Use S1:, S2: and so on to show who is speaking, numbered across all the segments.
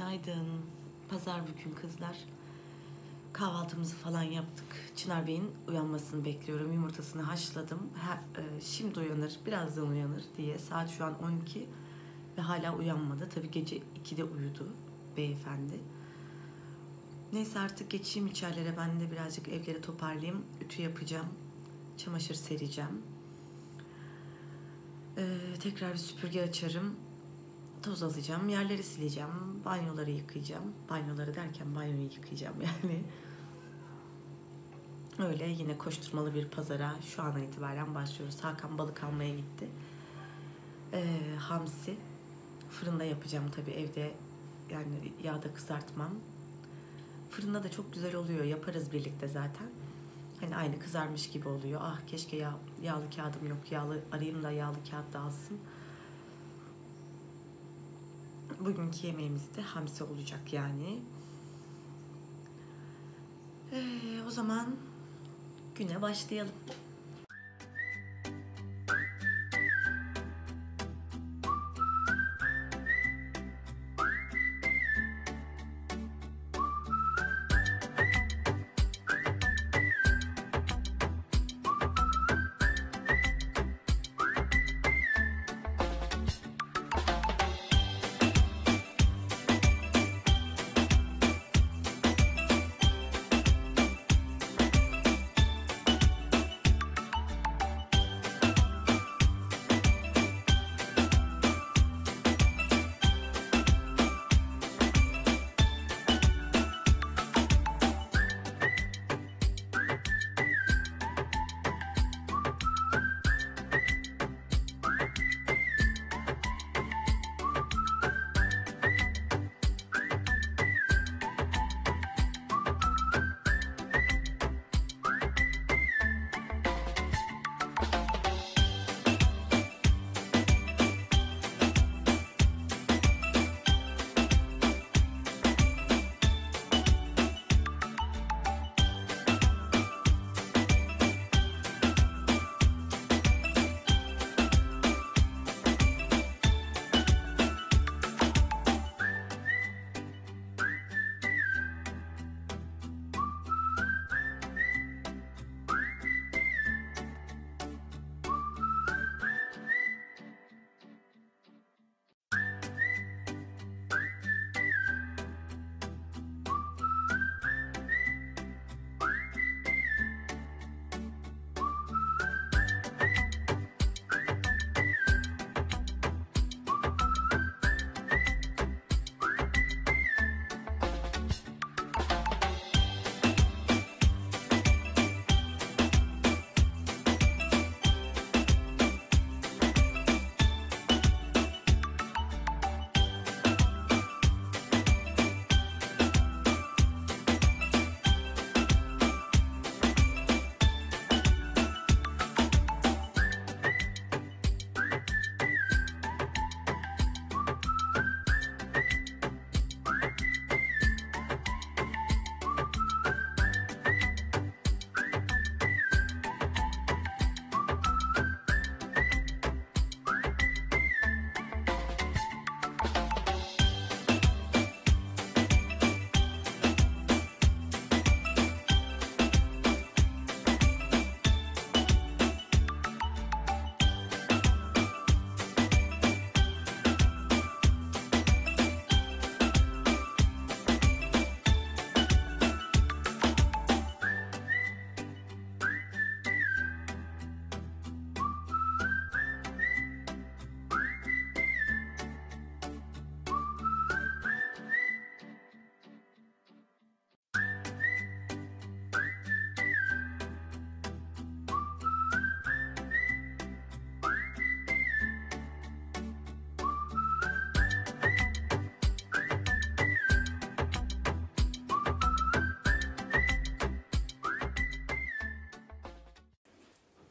S1: Günaydın. Pazar bugün kızlar. Kahvaltımızı falan yaptık. Çınar Bey'in uyanmasını bekliyorum. Yumurtasını haşladım. Ha, e, şimdi uyanır, birazdan uyanır diye. Saat şu an 12 ve hala uyanmadı. Tabii gece 2'de uyudu beyefendi. Neyse artık geçeyim içerilere. Ben de birazcık evleri toparlayayım. Ütü yapacağım. Çamaşır sereceğim. Ee, tekrar bir süpürge açarım. Toz alacağım. Yerleri sileceğim. Banyoları yıkayacağım. Banyoları derken banyoyu yıkayacağım yani. Öyle yine koşturmalı bir pazara şu andan itibaren başlıyoruz. Hakan balık almaya gitti. Ee, hamsi. Fırında yapacağım tabii evde yani yağda kızartmam. Fırında da çok güzel oluyor. Yaparız birlikte zaten. Hani aynı kızarmış gibi oluyor. Ah keşke yağ, yağlı kağıdım yok. Yağlı arayayım da yağlı kağıt da alsın. Bugünkü yemeğimiz de hamsi olacak yani. Ee, o zaman güne başlayalım.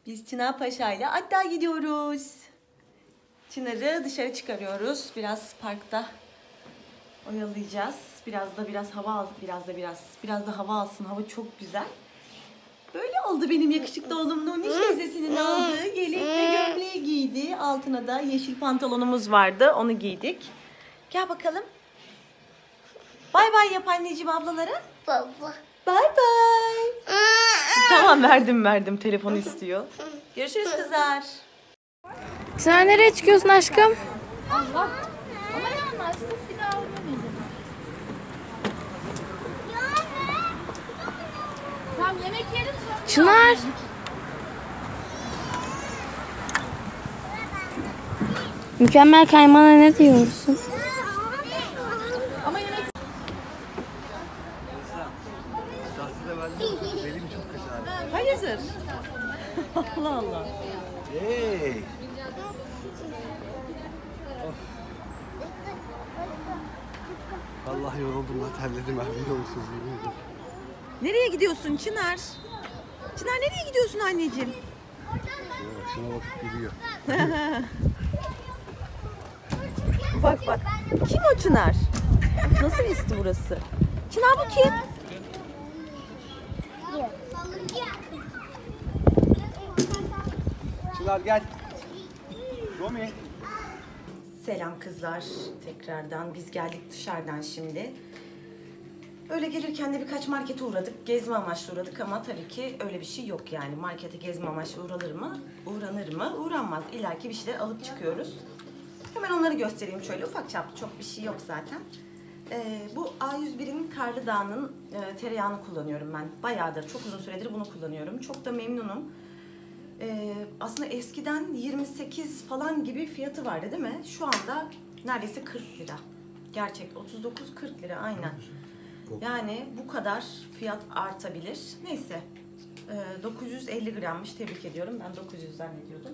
S1: Biz Çınar Paşa ile hatta gidiyoruz. Çınar'ı dışarı çıkarıyoruz. Biraz parkta oyalayacağız. Biraz da biraz hava al, biraz da biraz. Biraz da hava alsın. Hava çok güzel. Böyle oldu benim yakışıklı oğlum Nuniş teyzesinin aldığı yelek ve gömleği giydi. Altına da yeşil pantolonumuz vardı. Onu giydik. Gel bakalım. Bay bay yap anneciğim ablalara.
S2: Baba.
S1: Bay bay. Tamam verdim verdim. Telefonu istiyor. Görüşürüz kızlar.
S2: Sen nereye çıkıyorsun aşkım? Çınar. Mükemmel kaymağına ne diyorsun?
S3: Ama yemek
S4: Tahtide bende benim çok güzel.
S1: Hayırdır? Allah Allah.
S4: Hey. Of. Vallahi yoruldum lan terledim abi biliyor musunuz?
S1: Nereye gidiyorsun Çınar? Çınar nereye gidiyorsun anneciğim?
S4: Şuna bak, Şuna bakıp gülüyor.
S1: Bak bak. Kim o Çınar? Nasıl isti burası? Çınar bu kim?
S4: Çınar gel. Romi.
S1: Selam kızlar tekrardan. Biz geldik dışarıdan şimdi. Öyle gelirken de birkaç markete uğradık. Gezme amaçlı uğradık ama tabii ki öyle bir şey yok yani. Markete gezme amaçlı uğranır mı? Uğranır mı? Uğranmaz. İlla bir şeyler alıp çıkıyoruz. Hemen onları göstereyim şöyle. Ufak çaplı çok bir şey yok zaten. Ee, bu A101'in Karlı Dağı'nın e, tereyağını kullanıyorum ben. Bayağıdır, çok uzun süredir bunu kullanıyorum. Çok da memnunum. Ee, aslında eskiden 28 falan gibi fiyatı vardı değil mi? Şu anda neredeyse 40 lira. Gerçek 39-40 lira aynen. Yani bu kadar fiyat artabilir. Neyse. Ee, 950 grammış tebrik ediyorum. Ben 900 zannediyordum.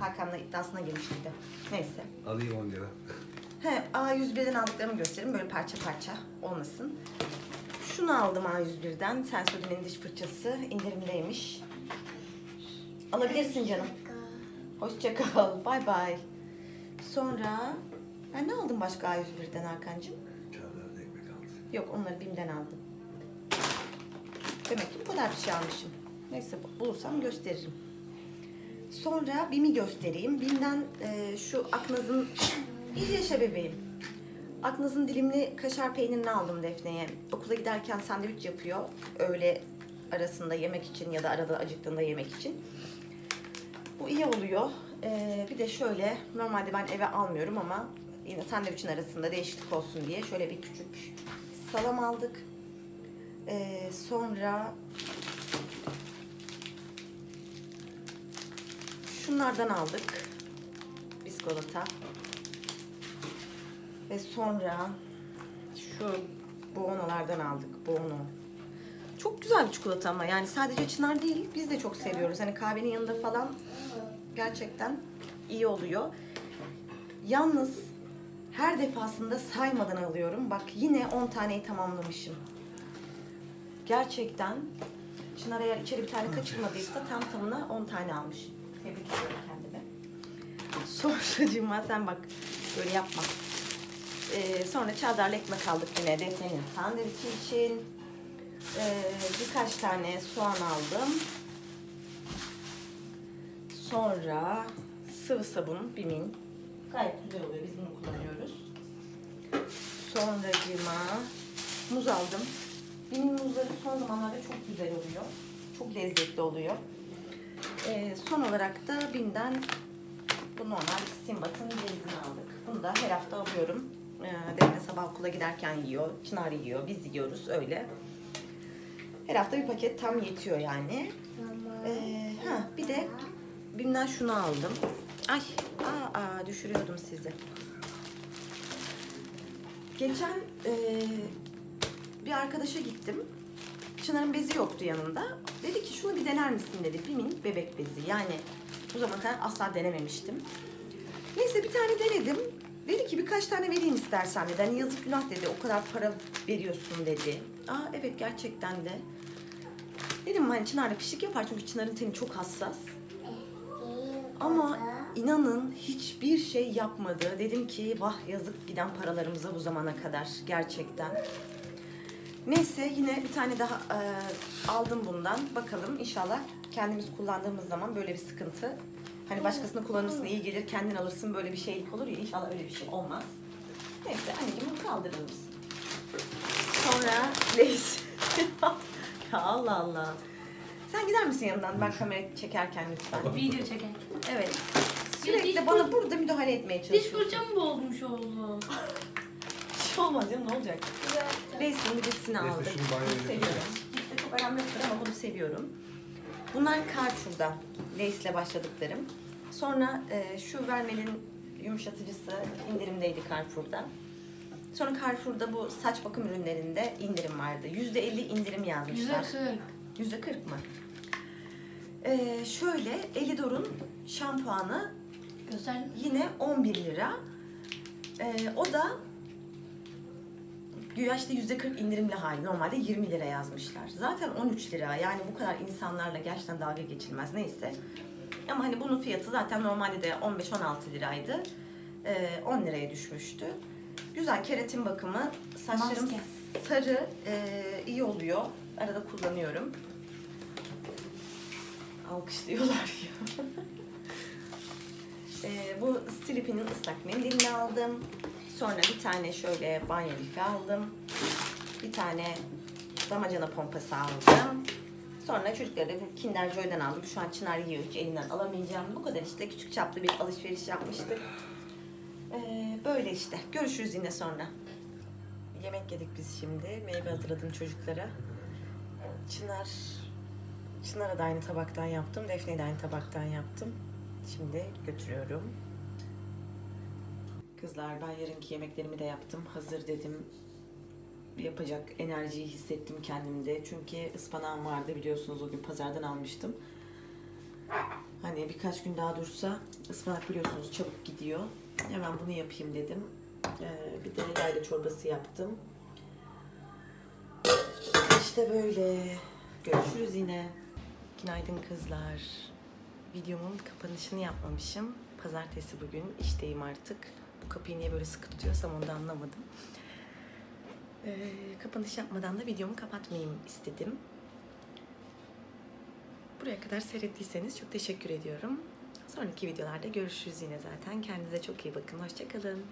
S1: Hakan'la iddiasına girmiştik de. Neyse.
S4: Alayım 10 lira.
S1: He, A101'den aldıklarımı göstereyim. Böyle parça parça olmasın. Şunu aldım A101'den. Sensodyne'in diş fırçası. indirimdeymiş. Alabilirsin canım. Hoşça kal. Bay bay. Sonra ben ne aldım başka A101'den Hakan'cığım?
S4: Çağlar'da ekmek aldı.
S1: Yok onları BİM'den aldım. Demek ki bu kadar bir şey almışım. Neyse bulursam gösteririm. Sonra BİM'i göstereyim. BİM'den e, şu Aknaz'ın... İyi yaşa bebeğim. Aknaz'ın dilimli kaşar peynirini aldım Defne'ye. Okula giderken sandviç yapıyor. Öğle arasında yemek için ya da arada acıktığında yemek için. Bu iyi oluyor. Ee, bir de şöyle, normalde ben eve almıyorum ama yine sandviçin arasında değişiklik olsun diye şöyle bir küçük salam aldık. Ee, sonra şunlardan aldık. Biskolata. Ve sonra şu Buono'lardan aldık. Buono. Çok güzel bir çikolata ama yani sadece Çınar değil biz de çok seviyoruz. Hani kahvenin yanında falan gerçekten iyi oluyor. Yalnız her defasında saymadan alıyorum. Bak yine 10 taneyi tamamlamışım. Gerçekten Çınar eğer içeri bir tane kaçırmadıysa tam tamına 10 tane almış. Tebrik ediyorum kendime. Sonracığıma sen bak böyle yapma. Ee, sonra çavdarlı ekmek aldık yine Defne'nin sandviçi için. Ee, birkaç tane soğan aldım. Sonra sıvı sabun Bim'in. Gayet güzel oluyor. Biz bunu kullanıyoruz. Sonracığıma muz aldım. Bim'in muzları son zamanlarda çok güzel oluyor. Çok lezzetli oluyor. Ee, son olarak da Bim'den bu normal Simbat'ın cevizini aldık. Bunu da her hafta alıyorum. Ee, Defne sabah okula giderken yiyor. Çınar yiyor. Biz yiyoruz öyle. Her hafta bir paket tam yetiyor yani. Ee, ha, bir de Bim'den şunu aldım. Ay, aa, aa, düşürüyordum sizi. Geçen e, bir arkadaşa gittim. Çınar'ın bezi yoktu yanında. Dedi ki şunu bir dener misin dedi. Bim'in bebek bezi. Yani bu zamana kadar asla denememiştim. Neyse bir tane denedim. Dedi ki birkaç tane vereyim istersen dedi. Hani yazık günah dedi. O kadar para veriyorsun dedi. Aa evet gerçekten de. Dedim hani Çınar da pişik yapar çünkü Çınar'ın teni çok hassas. Ama inanın hiçbir şey yapmadı. Dedim ki vah yazık giden paralarımıza bu zamana kadar gerçekten. Neyse yine bir tane daha e, aldım bundan. Bakalım inşallah kendimiz kullandığımız zaman böyle bir sıkıntı. Hani başkasını kullanırsın iyi gelir kendin alırsın böyle bir şeylik olur ya inşallah öyle bir şey olmaz. Neyse anneciğim bunu kaldırır mısın? Leys. ya Allah Allah. Sen gider misin yanımdan ben kamera çekerken lütfen?
S3: Video çeken.
S1: Evet.
S3: diş
S1: Sürekli bana burada müdahale etmeye
S3: Diş
S1: çalışıyorsun.
S3: fırçamı bozmuş oldu.
S1: Bir şey olmaz ya ne olacak? Leys'in birisini aldık.
S4: şunu banyoya
S1: Bunu seviyorum. İşte çok önemli yoktur ama bunu seviyorum. Bunlar Carrefour'da Leys'le başladıklarım. Sonra e, şu vermenin yumuşatıcısı indirimdeydi Carrefour'da. Sonra Carrefour'da bu saç bakım ürünlerinde indirim vardı. %50 indirim yazmışlar.
S3: Yüzde kırk.
S1: Yüzde kırk mı? Ee, şöyle Elidor'un şampuanı
S3: Göster.
S1: yine 11 lira. Ee, o da güya işte yüzde 40 indirimli hali. Normalde 20 lira yazmışlar. Zaten 13 lira. Yani bu kadar insanlarla gerçekten dalga geçilmez. Neyse. Ama hani bunun fiyatı zaten normalde de 15-16 liraydı. Ee, 10 liraya düşmüştü. Güzel keratin bakımı. Saçlarım
S3: Maske.
S1: Sarı e, iyi oluyor. Arada kullanıyorum. Alkışlıyorlar ya. Ee, bu Slippee'nin ıslak mendilini aldım. Sonra bir tane şöyle banyo lifi aldım. Bir tane damacana pompası aldım. Sonra çocuklara bu Kinder Joy'dan aldım. Şu an Çınar yiyor hiç elinden alamayacağım. Bu kadar işte küçük çaplı bir alışveriş yapmıştık. Ee, böyle işte. Görüşürüz yine sonra. Yemek yedik biz şimdi. Meyve hazırladım çocuklara. Çınar Çınar'a da aynı tabaktan yaptım. Defne'ye de aynı tabaktan yaptım. Şimdi götürüyorum. Kızlar ben yarınki yemeklerimi de yaptım. Hazır dedim. Yapacak enerjiyi hissettim kendimde. Çünkü ıspanağım vardı biliyorsunuz o gün pazardan almıştım. Hani birkaç gün daha dursa ıspanak biliyorsunuz çabuk gidiyor. Hemen bunu yapayım dedim. Ee, bir de yayla çorbası yaptım. İşte böyle. Görüşürüz yine. Günaydın kızlar. Videomun kapanışını yapmamışım. Pazartesi bugün işteyim artık. Bu kapıyı niye böyle sıkı tutuyorsam onu da anlamadım. Ee, kapanış yapmadan da videomu kapatmayayım istedim. Buraya kadar seyrettiyseniz çok teşekkür ediyorum. Sonraki videolarda görüşürüz yine zaten. Kendinize çok iyi bakın. Hoşçakalın.